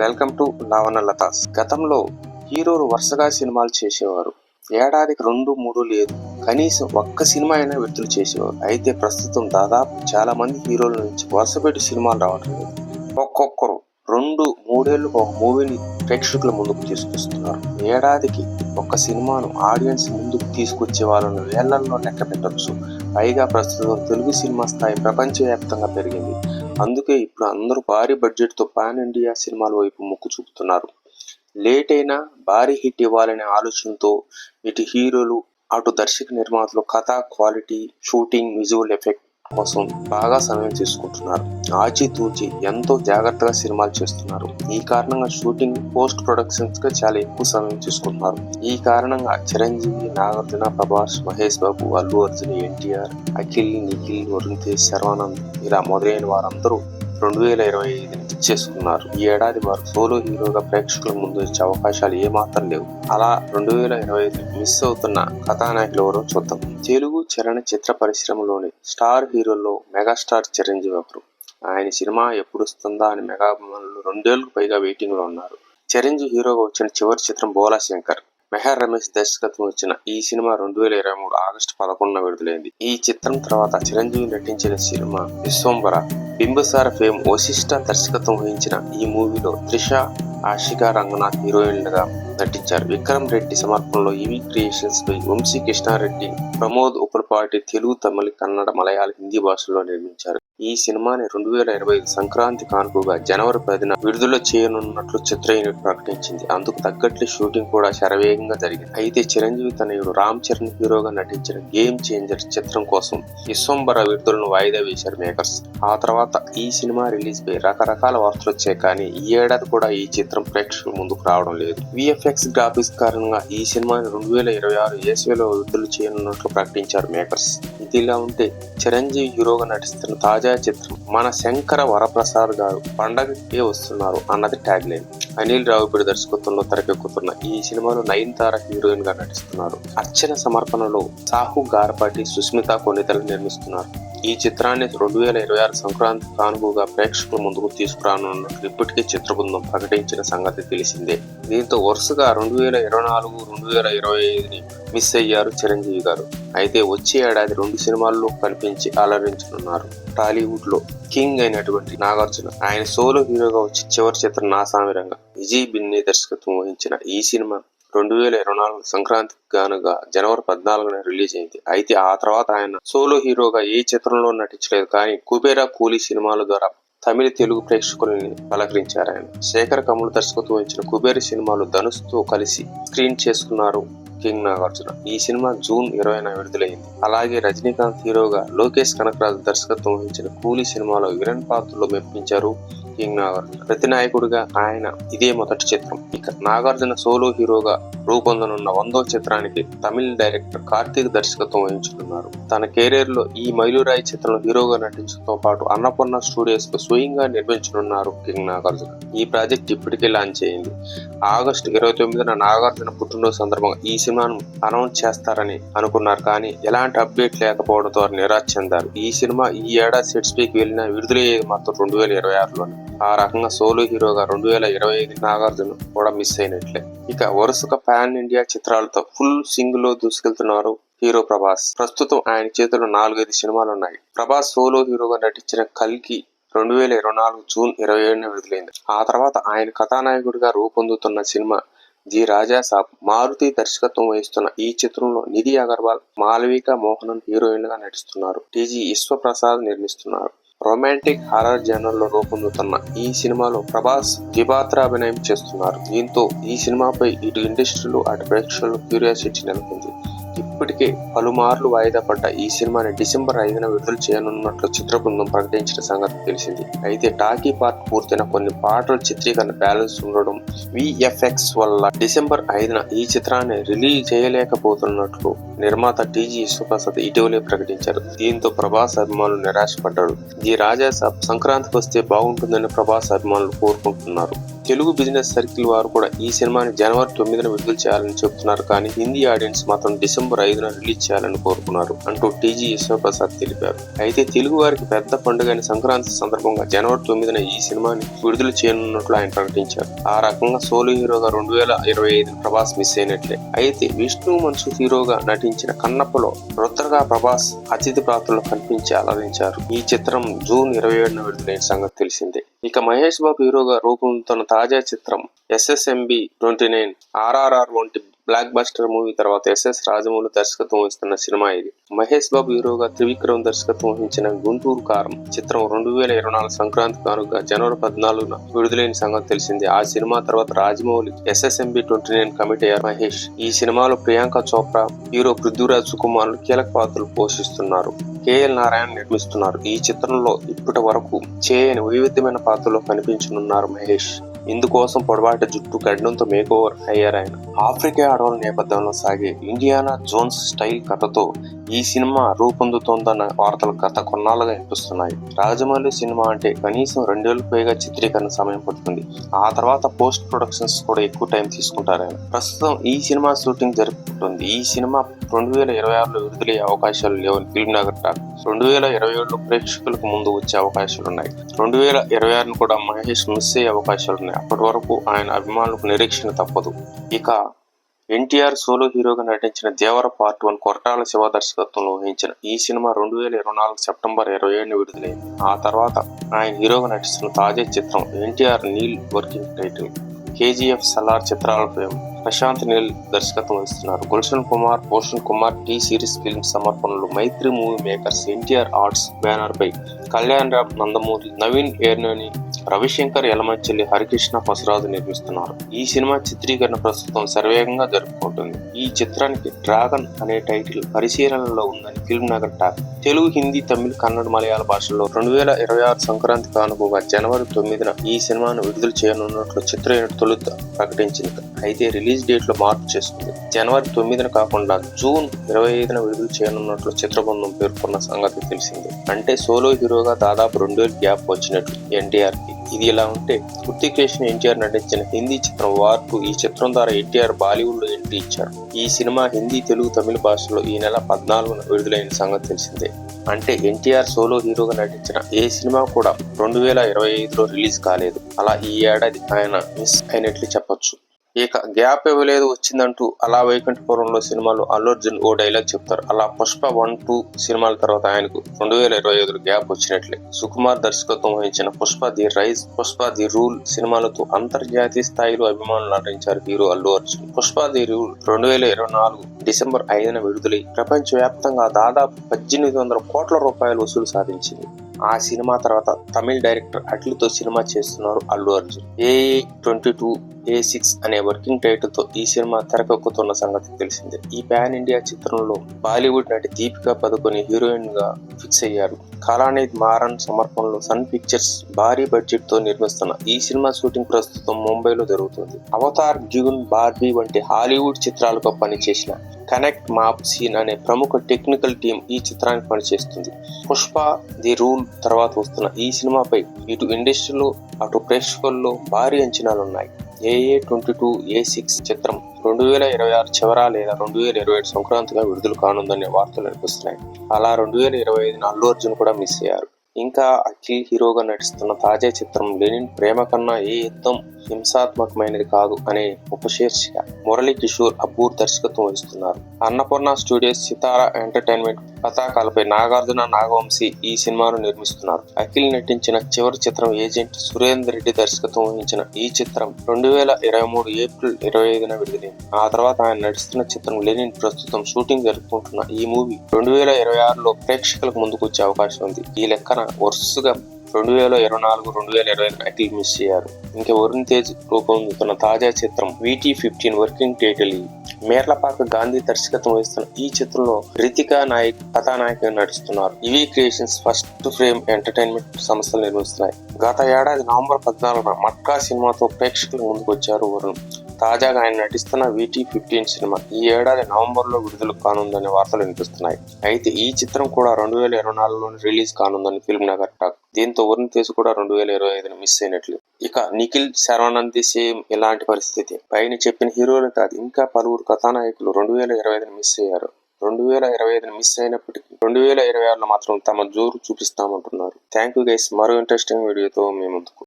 Welcome to లావణ Latha's. గతంలో హీరోలు వరుసగా సినిమాలు చేసేవారు. ఏడాదికి రెండు మూడు లేదు. కనీసం ఒక్క సినిమా అయినా విడుదల చేసేవారు. అయితే ప్రస్తుతం దాదాపు చాలా మంది హీరోల నుంచి వరుసపెట్టి సినిమాలు రావడం లేదు. ఒక్కొక్కరు రెండు మూడేళ్ళు ఒక మూవీని ప్రేక్షకుల ముందుకు తీసుకొస్తున్నారు. ఏడాదికి ఒక సినిమాను ఆడియన్స్ ముందుకు తీసుకొచ్చే వాళ్ళను వేళ్ళలో లెక్క పెట్టవచ్చు పైగా ప్రస్తుతం తెలుగు సినిమా స్థాయి ప్రపంచవ్యాప్తంగా పెరిగింది. అందుకే ఇప్పుడు అందరూ భారీ బడ్జెట్తో పాన్ ఇండియా సినిమాల వైపు మొక్కు చూపుతున్నారు. లేట్ అయినా భారీ హిట్ ఇవ్వాలనే ఆలోచనతో ఇటు హీరోలు అటు దర్శక నిర్మాతలు కథ క్వాలిటీ షూటింగ్ విజువల్ ఎఫెక్ట్ కోసం బాగా సమయం తీసుకుంటున్నారు. ఆచితూచి ఎంతో జాగ్రత్తగా సినిమాలు చేస్తున్నారు. ఈ కారణంగా షూటింగ్ పోస్ట్ ప్రొడక్షన్స్గా చాలా ఎక్కువ సమయం తీసుకుంటున్నారు. ఈ కారణంగా చిరంజీవి నాగార్జున ప్రభాస్ మహేష్ బాబు అల్లు అర్జున్ ఎన్టీఆర్ అఖిల్ నిఖిల్ వరుణ్ తేజ్ శర్వానంద్ ఇలా మొదలైన వారందరూ రెండు వేల ఇరవై ఐదుని చేసుకున్నారు. ఈ ఏడాది వారు సోలో హీరోగా ప్రేక్షకుల ముందు ఇచ్చే అవకాశాలు ఏమాత్రం లేవు. అలా రెండు వేల ఇరవై ఐదు మిస్ అవుతున్న కథానాయకులు ఎవరో చూద్దాం. తెలుగు చలన చిత్ర పరిశ్రమలోని స్టార్ హీరోల్లో మెగాస్టార్ చిరంజీవి ఒకరు. ఆయన సినిమా ఎప్పుడు వస్తుందా అని మెగా అభిమానులు రెండేళ్ళకు పైగా వెయిటింగ్లో ఉన్నారు. చిరంజీవి హీరోగా వచ్చిన చివరి చిత్రం బోలా శంకర్. మెహర్ రమేష్ దర్శకత్వం వచ్చిన ఈ సినిమా రెండు వేల ఇరవై మూడు ఆగస్టు పదకొండున విడుదలైంది. ఈ చిత్రం తర్వాత చిరంజీవి నటించిన సినిమా విశ్వంబర బింబసార ఫేమ్ వశిష్ట దర్శకత్వం వహించిన ఈ మూవీలో త్రిష ఆషికా రంగనాథ్ హీరోయిన్లుగా నటించారు. విక్రమ్ రెడ్డి సమర్పణలో ఈవీ క్రియేషన్స్ పై వంశీ కృష్ణారెడ్డి ప్రమోద్ ఉపలపాటి తెలుగు తమిళ కన్నడ మలయాళ హిందీ భాషల్లో నిర్మించారు. ఈ సినిమాని రెండు వేల ఇరవై ఐదు సంక్రాంతి కానుకగా జనవరి పదిన విడుదల చేయనున్నట్లు చిత్ర యూనిట్ ప్రకటించింది. అందుకు తగ్గట్లు షూటింగ్ కూడా శరవేగంగా జరిగింది. అయితే చిరంజీవి తనయుడు రామ్ చరణ్ హీరోగా నటించిన గేమ్ చేంజర్ చిత్రం కోసం విశ్వంబర విడుదలను వాయిదా వేశారు మేకర్స్. ఆ తర్వాత ఈ సినిమా రిలీజ్ పై రకరకాల వార్తలు వచ్చాయి కానీ ఈ ఏడాది కూడా ఈ చిత్రం ప్రేక్షకుల ముందుకు రావడం లేదు. విఎఫ్ఎక్స్ గ్రాఫిక్స్ కారణంగా ఈ సినిమాని రెండు వేల ఇరవై ఆరు ఏసీలో విడుదల చేయనున్నట్లు ప్రకటించారు మేకర్స్. ఇదిలా ఉంటే చిరంజీవి హీరోగా నటిస్తున్న తాజా చిత్రం మన శంకర వరప్రసాద్ గారు పండగకే వస్తున్నారు అన్నది ట్యాగ్ లైన్ అనిల్ రావుపూడి దర్శకత్వంలో తెరకెక్కుతున్న ఈ సినిమాలో నయనతార హీరోయిన్గా నటిస్తున్నారు. అర్చన సమర్పణలో సాహు గారపాటి సుస్మిత కొన్నితలు నిర్మిస్తున్నారు. ఈ చిత్రాన్ని రెండు వేల ఇరవై ఆరు సంక్రాంతి కానుకగా ప్రేక్షకుల ముందుకు తీసుకురానున్నట్లు ఇప్పటికే చిత్ర బృందం ప్రకటించిన సంగతి తెలిసిందే. దీంతో వరుసగా రెండు వేల ఇరవై నాలుగు రెండు వేల ఇరవై ఐదుని మిస్ అయ్యారు చిరంజీవి గారు. అయితే వచ్చే ఏడాది రెండు సినిమాల్లో కనిపించి అలరించనున్నారు. టాలీవుడ్లో కింగ్ అయినటువంటి నాగార్జున ఆయన సోలో హీరోగా వచ్చి చివరి చిత్రం నా సామిరంగా విజయ్ బిన్ని దర్శకత్వం వహించిన ఈ సినిమా రెండు వేల ఇరవై నాలుగు సంక్రాంతి గానుగా జనవరి పద్నాలుగున రిలీజ్ అయింది. అయితే ఆ తర్వాత ఆయన సోలో హీరోగా ఏ చిత్రంలో నటించలేదు కానీ కుబేరా కూలీ సినిమాల ద్వారా తమిళ తెలుగు ప్రేక్షకులని పలకరించారు ఆయన. శేఖర్ కమల్ దర్శకత్వం వహించిన కుబేర సినిమాలు ధనుస్తో కలిసి స్క్రీన్ చేసుకున్నారు కింగ్ నాగార్జున. ఈ సినిమా జూన్ ఇరవైన విడుదలైంది. అలాగే రజనీకాంత్ హీరోగా లోకేష్ కనకరాజు దర్శకత్వం వహించిన కూలీ సినిమాలో విలన్ పాత్రలో మెప్పించారు కింగ్ నాగార్జున ప్రతినాయకుడిగా ఆయన ఇదే మొదటి చిత్రం. ఇక నాగార్జున సోలో హీరోగా రూపొందనున్న వందో చిత్రానికి తమిళ డైరెక్టర్ కార్తీక్ దర్శకత్వం వహించుతున్నారు తన కెరీర్లో ఈ మైలురాయి చిత్రంలో హీరోగా నటించడంతో పాటు అన్నపూర్ణ స్టూడియోస్కు స్వయంగా నిర్మించనున్నారు కింగ్ నాగార్జున. ఈ ప్రాజెక్ట్ ఇప్పటికే లాంచ్ అయింది. ఆగస్టు ఇరవై తొమ్మిదిన నాగార్జున పుట్టినరోజు సందర్భంగా ఈ సినిమాను అనౌన్స్ చేస్తారని అనుకున్నారు. కానీ ఎలాంటి అప్డేట్ లేకపోవడంతో వారు నిరాశ చెందారు. ఈ సినిమా ఈ ఏడాది సెట్స్ పైకి వెళ్ళిన విడుదలయ్యేది మాత్రం రెండు వేల ఇరవై ఆరులోనే. ఆ రకంగా సోలో హీరోగా రెండు వేల ఇరవై ఐదు నాగార్జున కూడా మిస్ అయినట్లే. ఇక వరుసగా పాన్ ఇండియా చిత్రాలతో ఫుల్ సింగ్లో దూసుకెళ్తున్నారు హీరో ప్రభాస్. ప్రస్తుతం ఆయన చేతిలో నాలుగైదు సినిమాలు ఉన్నాయి. ప్రభాస్ సోలో హీరోగా నటించిన కల్కి రెండు వేల ఇరవై నాలుగు జూన్ ఇరవై ఏడున విడుదలైంది. ఆ తర్వాత ఆయన కథానాయకుడిగా రూపొందుతున్న సినిమా జి రాజా సాబ్ మారుతి దర్శకత్వం వహిస్తున్న ఈ చిత్రంలో నిధి అగర్వాల్ మాలవిక మోహనన్ హీరోయిన్లుగా నటిస్తున్నారు. టీజీ విశ్వప్రసాద్ నిర్మిస్తున్నారు. రొమాంటిక్ హారర్ జనర్లో రూపొందుతున్న ఈ సినిమాలో ప్రభాస్ ద్విపాత్రాభినయం చేస్తున్నారు. దీంతో ఈ సినిమాపై ఇటు ఇండస్ట్రీలో అటు ప్రేక్షకులు క్యూరియాసిటీ నెలకొంది. ఇప్పటికే పలుమార్లు వాయిదా పడ్డ ఈ సినిమాని డిసెంబర్ ఐదున విడుదల చేయనున్నట్లు చిత్ర బృందం ప్రకటించిన సంగతి తెలిసింది. అయితే టాకీ పార్ట్ పూర్తయిన కొన్ని పాటల చిత్రీకరణ బ్యాలెన్స్ ఉండడం విఎఫ్ఎక్స్ వల్ల డిసెంబర్ ఐదున ఈ చిత్రాన్ని రిలీజ్ చేయలేకపోతున్నట్లు నిర్మాత టీజీ విశ్వప్రసాద్ ఇటీవలే ప్రకటించారు. దీంతో ప్రభాస్ అభిమానులు నిరాశపడ్డారు. ఈ రాజాసాబ్ సంక్రాంతికి వస్తే బాగుంటుందని ప్రభాస్ అభిమానులు కోరుకుంటున్నారు. తెలుగు బిజినెస్ సర్కిల్ వారు కూడా ఈ సినిమాని జనవరి తొమ్మిదిన విడుదల చేయాలని చెబుతున్నారు. కానీ హిందీ ఆడియన్స్ మాత్రం డిసెంబర్ ఐదున రిలీజ్ చేయాలని కోరుకున్నారు అంటూ టీజీ యశ్వప్రసాద్ తెలిపారు. అయితే తెలుగు వారికి పెద్ద పండుగైన సంక్రాంతి సందర్భంగా జనవరి తొమ్మిదిన ఈ సినిమాని విడుదల చేయనున్నట్లు ఆయన ప్రకటించారు. ఆ రకంగా సోలో హీరోగా రెండు వేల ఇరవై ఐదు ప్రభాస్ మిస్ అయినట్లే. అయితే విష్ణు మనసు హీరోగా నటించిన కన్నప్పలో రుద్రగా ప్రభాస్ అతిథి పాత్రలో కనిపించి అలరించారు. ఈ చిత్రం జూన్ ఇరవై ఏడున విడుదలైన సంగతి. తెలిసిందే. ఇక మహేష్ బాబు హీరోగా రూపొందుతున్న తాజా చిత్రం ఎస్ఎస్ఎంబి ట్వంటీ నైన్ ఆర్ఆర్ఆర్ వంటి బ్లాక్ బస్టర్ మూవీ తర్వాత ఎస్ఎస్ రాజమౌళి దర్శకత్వం వహిస్తున్న సినిమా ఇది. మహేష్ బాబు హీరోగా త్రివిక్రమ్ దర్శకత్వం వహించిన గుంటూరు కారం చిత్రం రెండు వేల ఇరవై నాలుగు సంక్రాంతి కానుక జనవరి పద్నాలుగున విడుదలైన సంగతి తెలిసింది. ఆ సినిమా తర్వాత Rajamouli SSMB twenty nine committee అయ్యారు మహేష్. ఈ సినిమాలో ప్రియాంక చోప్రా హీరో పృథ్వీరాజ్ సుకుమార్లు కీలక పాత్రలు పోషిస్తున్నారు. కేఎల్ నారాయణ నిర్మిస్తున్నారు. ఈ చిత్రంలో ఇప్పటి వరకు చేయని వైవిధ్యమైన పాత్రలో కనిపించనున్నారు మహేష్. ఇందుకోసం పొడవాటి జుట్టు గడ్డంతో మేకోవర్ అయ్యారు ఆయన. ఆఫ్రికా అడవుల నేపథ్యంలో సాగే ఇండియానా జోన్స్ స్టైల్ కథతో ఈ సినిమా రూపొందుతోందన్న వార్తలు గత కొన్నాళ్ళుగా వినిపిస్తున్నాయి. రాజమౌళి సినిమా అంటే కనీసం రెండేళ్ళకు పైగా చిత్రీకరణ సమయం పడుతుంది. ఆ తర్వాత పోస్ట్ ప్రొడక్షన్స్ కూడా ఎక్కువ టైం తీసుకుంటారు ప్రస్తుతం ఈ సినిమా షూటింగ్ జరుపుకుంటుంది. ఈ సినిమా రెండు వేల ఇరవై ఆరులో విడుదలయ్యే అవకాశాలు లేవని ఫిల్మ్ నగర్ టాక్. రెండు వేల ఇరవై ఏడులో ప్రేక్షకులకు ముందు వచ్చే అవకాశాలు ఉన్నాయి రెండు వేల ఇరవై ఆరును కూడా మహేష్ మిస్ అయ్యే అవకాశాలు ఉన్నాయి అప్పటి వరకు ఆయన అభిమానులకు నిరీక్షణ తప్పదు. ఇక ఎన్టీఆర్ సోలో హీరోగా నటించిన దేవర పార్ట్ వన్ కొరటాల శివ దర్శకత్వంలో వహించిన ఈ సినిమా రెండు వేల ఇరవై నాలుగు సెప్టెంబర్ ఇరవై ఏడుని విడుదలైంది. ఆ తర్వాత ఆయన హీరోగా నటిస్తున్న తాజా చిత్రం NTR Neel working title KGF Salaar చిత్రాలపై Prashanth Neel దర్శకత్వం వహిస్తున్నారు. Gulshan Kumar Bhushan Kumar T series film సమర్పణలు Mythri movie makers NTR arts banner పై కళ్యాణ్ రామ్ నందమూరి నవీన్ ఏర్నని రవిశంకర్ యలమంచిల్లి హరికృష్ణ పసురాజు నిర్మిస్తున్నారు. ఈ సినిమా చిత్రీకరణ ప్రస్తుతం శరవేగంగా జరుపుకుంటుంది. ఈ చిత్రానికి డ్రాగన్ అనే టైటిల్ పరిశీలనలో ఉందని ఫిల్మ్ నగర్ టాక్. తెలుగు హిందీ తమిళ కన్నడ మలయాళ భాషల్లో రెండు వేల ఇరవై ఆరు సంక్రాంతి కానుకగా జనవరి తొమ్మిదిన ఈ సినిమాను విడుదల చేయనున్నట్లు చిత్ర యూనిట్ తొలుత ప్రకటించింది. అయితే రిలీజ్ డేట్లో మార్పు చేస్తుంది. జనవరి తొమ్మిదిన కాకుండా జూన్ ఇరవై ఐదున విడుదల చేయనున్నట్లు చిత్రబృందం పేర్కొన్న సంగతి తెలిసింది. అంటే సోలో హీరోగా దాదాపు రెండు వేలు గ్యాప్ వచ్చినట్లు ఎన్టీఆర్కి ఇది ఇలా ఉంటే హృతిక్ ఎన్టీఆర్ నటించిన హిందీ చిత్రం వార్కు ఈ చిత్రం ద్వారా ఎన్టీఆర్ బాలీవుడ్లో ఎంట్రీ ఇచ్చారు ఈ సినిమా హిందీ తెలుగు తమిళ భాషలో ఈ నెల పద్నాలుగున విడుదలైన సంగతి తెలిసిందే. అంటే ఎన్టీఆర్ సోలో హీరోగా నటించిన ఏ సినిమా కూడా రెండు వేల ఇరవై ఐదులో రిలీజ్ కాలేదు. అలా ఈ ఏడాది ఆయన మిస్ అయినట్లు చెప్పొచ్చు ఇక గ్యాప్ ఇవ్వలేదు వచ్చిందంటూ అలా వైకుంఠపురంలో సినిమాలో అల్లు అర్జున్ ఓ డైలాగ్ చెప్తారు. అలా పుష్ప వన్ టూ సినిమాల తర్వాత ఆయనకు రెండు వేల ఇరవై ఐదులో గ్యాప్ వచ్చినట్లే. సుకుమార్ దర్శకత్వం వహించిన Pushpa the rise Pushpa the rule సినిమాలతో అంతర్జాతీయ స్థాయిలో అభిమానులు నటించారు hero Allu Arjun Pushpa the rule రెండు వేల ఇరవై నాలుగు డిసెంబర్ ఐదున విడుదలై ప్రపంచవ్యాప్తంగా దాదాపు పద్దెనిమిది వందల కోట్ల రూపాయలు వసూలు సాధించింది. ఆ సినిమా తర్వాత తమిళ డైరెక్టర్ అట్లతో సినిమా చేస్తున్నారు Allu Arjun A twenty two A six అనే వర్కింగ్ టైటిల్తో ఈ సినిమా తెరకెక్కుతున్న సంగతి తెలిసిందే. ఈ పాన్ ఇండియా చిత్రంలో బాలీవుడ్ నటి దీపికా పదుకొని హీరోయిన్గా ఫిక్స్ అయ్యారు. కళానిధ్ మారన్ సమర్పణలో సన్ పిక్చర్స్ భారీ బడ్జెట్తో నిర్మిస్తున్న ఈ సినిమా షూటింగ్ ప్రస్తుతం ముంబైలో జరుగుతుంది. అవతార్ డ్యూన్ బార్బీ వంటి హాలీవుడ్ చిత్రాలకు పనిచేసిన కనెక్ట్ మాప్ సీన్ అనే ప్రముఖ టెక్నికల్ టీం ఈ చిత్రానికి పనిచేస్తుంది. పుష్ప ది రూల్ తర్వాత వస్తున్న ఈ సినిమాపై ఇటు ఇండస్ట్రీలో అటు ప్రేక్షకుల్లో భారీ అంచనాలున్నాయి. ఏఏ ట్వంటీ టూ ఏ సిక్స్ చిత్రం రెండు వేల ఇరవై ఆరు చివర లేదా రెండు వేల ఇరవై ఏడు సంక్రాంతిగా విడుదల కానుందనే వార్తలు వినిపిస్తున్నాయి. అలా రెండు వేల ఇరవై ఐదున అల్లు అర్జున్ కూడా మిస్ అయ్యారు. ఇంకా అఖిల్ హీరోగా నటిస్తున్న తాజా చిత్రం లెనిన్ ప్రేమ కన్నా ఏ యుద్ధం హింసాత్మకమైనది కాదు అనే ఉపశీర్షిక మురళీ కిషోర్ అబ్బూర్ దర్శకత్వం వహిస్తున్నారు. అన్నపూర్ణ స్టూడియోస్ సితారా ఎంటర్టైన్మెంట్ పతాకాలపై నాగార్జున నాగవంశీ ఈ సినిమాను నిర్మిస్తున్నారు. అఖిల్ నటించిన చివరి చిత్రం ఏజెంట్ సురేందర్ రెడ్డి దర్శకత్వం వహించిన ఈ చిత్రం రెండు వేల ఇరవై మూడు ఏప్రిల్ ఇరవై ఐదున విడుదలైంది. ఆ తర్వాత ఆయన నటిస్తున్న చిత్రం లెనిన్ ప్రస్తుతం షూటింగ్ జరుపుకుంటున్న ఈ మూవీ రెండు వేల ఇరవై ఆరులో ప్రేక్షకులకు ముందుకు వచ్చే అవకాశం ఉంది. ఈ లెక్కన వరుసగా రెండు వేల ఇరవై నాలుగు రెండు వేల ఇరవై అఖిల్ మిస్ అయ్యారు ఇంకా వరుణ్ తేజ్ రూపొందుతున్న తాజా చిత్రం VT fifteen working title Merlapaka Gandhi దర్శకత్వం వహిస్తున్న ఈ చిత్రంలో రితికా నాయక్ కథానాయక నటిస్తున్నారు ఇవి క్రియేషన్స్ ఫస్ట్ ఫ్రేమ్ ఎంటర్టైన్మెంట్ సంస్థలు నిర్మిస్తున్నాయి గత ఏడాది నవంబర్ పద్నాలుగున మట్కా సినిమాతో ప్రేక్షకుల ముందుకు వచ్చారు వరుణ్. తాజాగా ఆయన నటిస్తున్న వీటీ ఫిఫ్టీన్ సినిమా. ఈ ఏడాది నవంబర్లో విడుదల కానుందనే వార్తలు వినిపిస్తున్నాయి. అయితే ఈ చిత్రం కూడా రెండు వేల ఇరవై నాలుగులోనే రిలీజ్ కానుందని ఫిల్మ్ నగర్ టాక్. దీంతో వరుణ్ తేజ్ కూడా రెండు వేల ఇరవై ఐదుని మిస్ అయినట్లు. ఇక నిఖిల్ శర్వానంద్ సేమ్ ఇలాంటి పరిస్థితి. పైన చెప్పిన హీరోలు కాదు ఇంకా పలువురు కథానాయకులు రెండు వేల ఇరవై ఐదుని మిస్ అయ్యారు. రెండు వేల ఇరవై ఐదుని మిస్ అయినప్పటికీ రెండు వేల ఇరవై ఆరులో మాత్రం తమ జోరు చూపిస్తామంటున్నారు. Thank you guys. మరో ఇంట్రెస్టింగ్ వీడియోతో మేము ముందుకు